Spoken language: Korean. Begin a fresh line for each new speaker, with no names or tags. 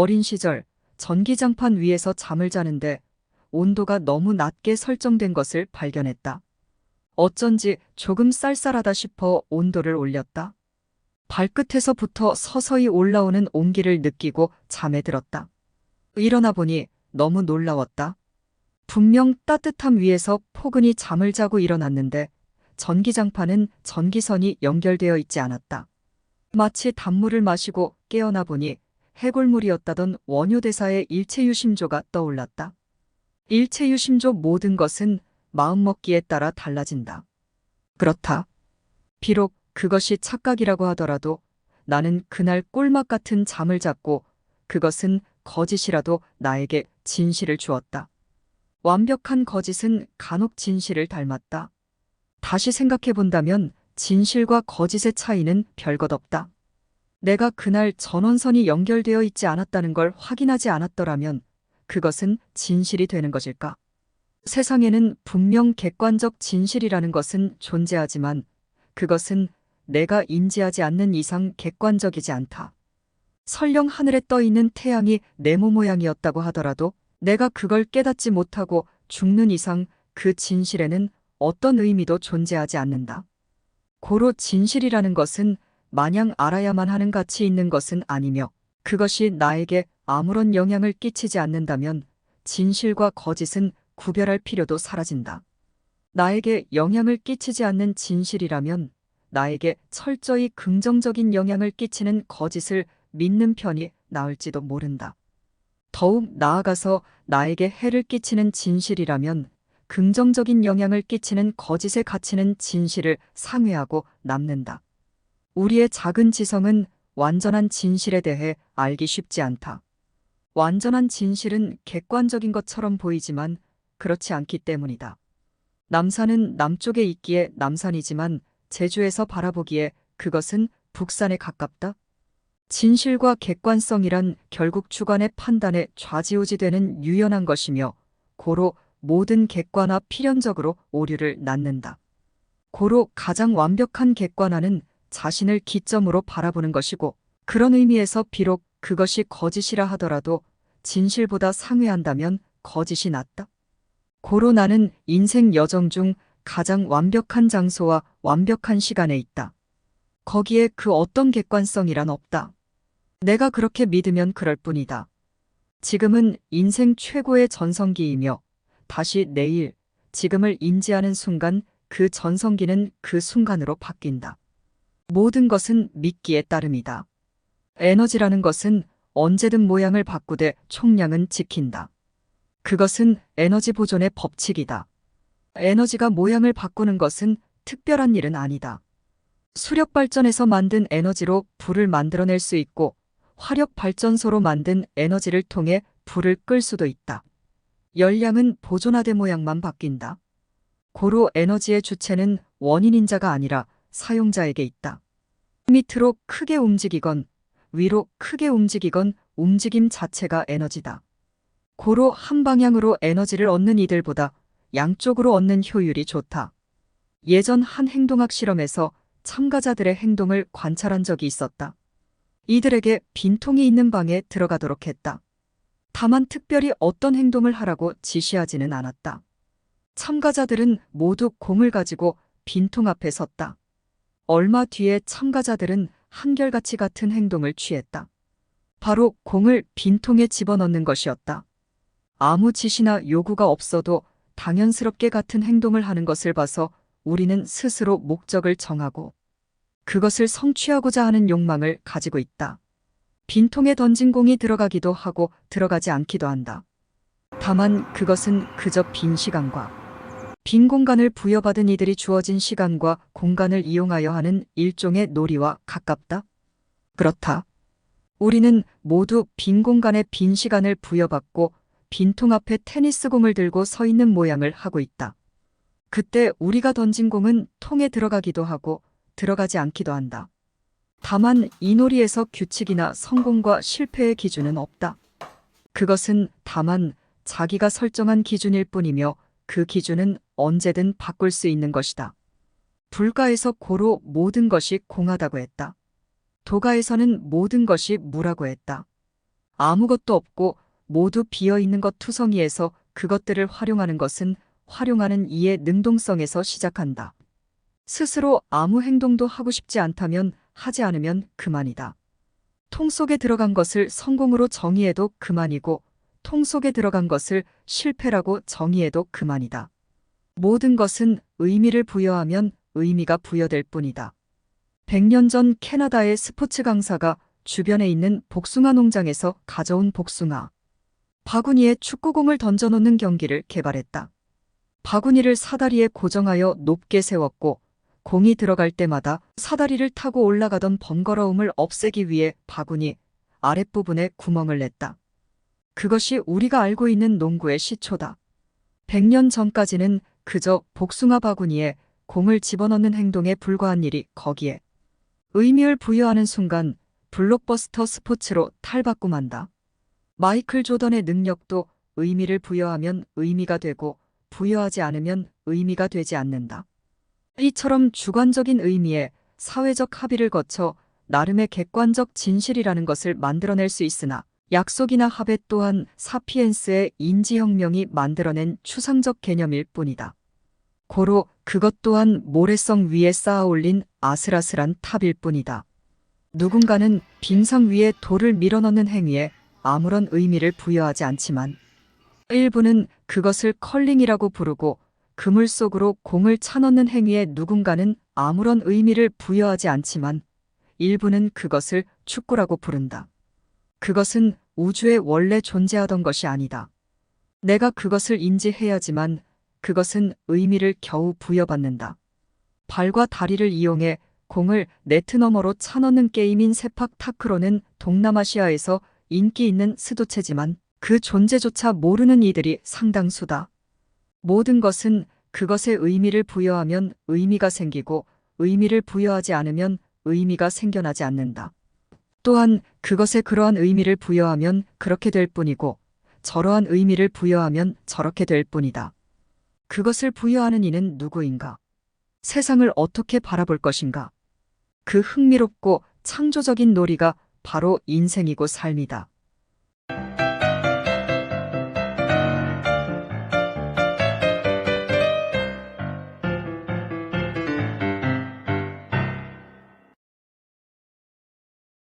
어린 시절 전기장판 위에서 잠을 자는데 온도가 너무 낮게 설정된 것을 발견했다. 어쩐지 조금 쌀쌀하다 싶어 온도를 올렸다. 발끝에서부터 서서히 올라오는 온기를 느끼고 잠에 들었다. 일어나 보니 너무 놀라웠다. 분명 따뜻함 위에서 포근히 잠을 자고 일어났는데 전기장판은 전기선이 연결되어 있지 않았다. 마치 단물을 마시고 깨어나 보니 해골물이었다던 원효대사의 일체유심조가 떠올랐다. 일체유심조 모든 것은 마음먹기에 따라 달라진다. 그렇다. 비록 그것이 착각이라고 하더라도 나는 그날 꿀맛 같은 잠을 잤고 그것은 거짓이라도 나에게 진실을 주었다. 완벽한 거짓은 간혹 진실을 닮았다. 다시 생각해 본다면 진실과 거짓의 차이는 별것 없다. 내가 그날 전원선이 연결되어 있지 않았다는 걸 확인하지 않았더라면 그것은 진실이 되는 것일까? 세상에는 분명 객관적 진실이라는 것은 존재하지만 그것은 내가 인지하지 않는 이상 객관적이지 않다. 설령 하늘에 떠 있는 태양이 네모 모양이었다고 하더라도 내가 그걸 깨닫지 못하고 죽는 이상 그 진실에는 어떤 의미도 존재하지 않는다. 고로 진실이라는 것은 마냥 알아야만 하는 가치 있는 것은 아니며 그것이 나에게 아무런 영향을 끼치지 않는다면 진실과 거짓은 구별할 필요도 사라진다. 나에게 영향을 끼치지 않는 진실이라면 나에게 철저히 긍정적인 영향을 끼치는 거짓을 믿는 편이 나을지도 모른다. 더욱 나아가서 나에게 해를 끼치는 진실이라면 긍정적인 영향을 끼치는 거짓의 가치는 진실을 상회하고 남는다. 우리의 작은 지성은 완전한 진실에 대해 알기 쉽지 않다. 완전한 진실은 객관적인 것처럼 보이지만 그렇지 않기 때문이다. 남산은 남쪽에 있기에 남산이지만 제주에서 바라보기에 그것은 북산에 가깝다. 진실과 객관성이란 결국 주관의 판단에 좌지우지되는 유연한 것이며 고로 모든 객관화 필연적으로 오류를 낳는다. 고로 가장 완벽한 객관화는 자신을 기점으로 바라보는 것이고 그런 의미에서 비록 그것이 거짓이라 하더라도 진실보다 상회한다면 거짓이 낫다. 고로 나는 인생 여정 중 가장 완벽한 장소와 완벽한 시간에 있다. 거기에 그 어떤 객관성이란 없다. 내가 그렇게 믿으면 그럴 뿐이다. 지금은 인생 최고의 전성기이며 다시 내일, 지금을 인지하는 순간 그 전성기는 그 순간으로 바뀐다. 모든 것은 믿기에 따름이다. 에너지라는 것은 언제든 모양을 바꾸되 총량은 지킨다. 그것은 에너지 보존의 법칙이다. 에너지가 모양을 바꾸는 것은 특별한 일은 아니다. 수력 발전에서 만든 에너지로 불을 만들어낼 수 있고 화력 발전소로 만든 에너지를 통해 불을 끌 수도 있다. 열량은 보존하되 모양만 바뀐다. 고로 에너지의 주체는 원인인자가 아니라 사용자에게 있다. 밑으로 크게 움직이건 위로 크게 움직이건 움직임 자체가 에너지다. 고로 한 방향으로 에너지를 얻는 이들보다 양쪽으로 얻는 효율이 좋다. 예전 한 행동학 실험에서 참가자들의 행동을 관찰한 적이 있었다. 이들에게 빈통이 있는 방에 들어가도록 했다. 다만 특별히 어떤 행동을 하라고 지시하지는 않았다. 참가자들은 모두 공을 가지고 빈통 앞에 섰다. 얼마 뒤에 참가자들은 한결같이 같은 행동을 취했다. 바로 공을 빈통에 집어넣는 것이었다. 아무 지시나 요구가 없어도 당연스럽게 같은 행동을 하는 것을 봐서 우리는 스스로 목적을 정하고 그것을 성취하고자 하는 욕망을 가지고 있다. 빈통에 던진 공이 들어가기도 하고 들어가지 않기도 한다. 다만 그것은 그저 빈 시간과 빈 공간을 부여받은 이들이 주어진 시간과 공간을 이용하여 하는 일종의 놀이와 가깝다. 그렇다. 우리는 모두 빈 공간에 빈 시간을 부여받고 빈통 앞에 테니스 공을 들고 서 있는 모양을 하고 있다. 그때 우리가 던진 공은 통에 들어가기도 하고 들어가지 않기도 한다. 다만 이 놀이에서 규칙이나 성공과 실패의 기준은 없다. 그것은 다만 자기가 설정한 기준일 뿐이며 그 기준은 언제든 바꿀 수 있는 것이다. 불가에서 고로 모든 것이 공하다고 했다. 도가에서는 모든 것이 무라고 했다. 아무것도 없고 모두 비어 있는 것 투성이에서 그것들을 활용하는 것은 활용하는 이의 능동성에서 시작한다. 스스로 아무 행동도 하고 싶지 않다면 하지 않으면 그만이다. 통 속에 들어간 것을 성공으로 정의해도 그만이고 통 속에 들어간 것을 실패라고 정의해도 그만이다. 모든 것은 의미를 부여하면 의미가 부여될 뿐이다. 100년 전 캐나다의 스포츠 강사가 주변에 있는 복숭아 농장에서 가져온 복숭아. 바구니에 축구공을 던져놓는 경기를 개발했다. 바구니를 사다리에 고정하여 높게 세웠고 공이 들어갈 때마다 사다리를 타고 올라가던 번거로움을 없애기 위해 바구니 아랫부분에 구멍을 냈다. 그것이 우리가 알고 있는 농구의 시초다. 100년 전까지는 그저 복숭아 바구니에 공을 집어넣는 행동에 불과한 일이 거기에 의미를 부여하는 순간 블록버스터 스포츠로 탈바꿈한다. 마이클 조던의 능력도 의미를 부여하면 의미가 되고 부여하지 않으면 의미가 되지 않는다. 이처럼 주관적인 의미에 사회적 합의를 거쳐 나름의 객관적 진실이라는 것을 만들어낼 수 있으나 약속이나 합의 또한 사피엔스의 인지혁명이 만들어낸 추상적 개념일 뿐이다. 고로 그것 또한 모래성 위에 쌓아 올린 아슬아슬한 탑일 뿐이다. 누군가는 빙상 위에 돌을 밀어넣는 행위에 아무런 의미를 부여하지 않지만 일부는 그것을 컬링이라고 부르고 그물 속으로 공을 차넣는 행위에 누군가는 아무런 의미를 부여하지 않지만 일부는 그것을 축구라고 부른다. 그것은 우주에 원래 존재하던 것이 아니다. 내가 그것을 인지해야지만 그것은 의미를 겨우 부여받는다. 발과 다리를 이용해 공을 네트 너머로 차넣는 게임인 세팍 타크로는 동남아시아에서 인기 있는 스도체지만 그 존재조차 모르는 이들이 상당수다. 모든 것은 그것에 의미를 부여하면 의미가 생기고 의미를 부여하지 않으면 의미가 생겨나지 않는다. 또한 그것에 그러한 의미를 부여하면 그렇게 될 뿐이고 저러한 의미를 부여하면 저렇게 될 뿐이다. 그것을 부여하는 이는 누구인가? 세상을 어떻게 바라볼 것인가? 그 흥미롭고 창조적인 놀이가 바로 인생이고 삶이다.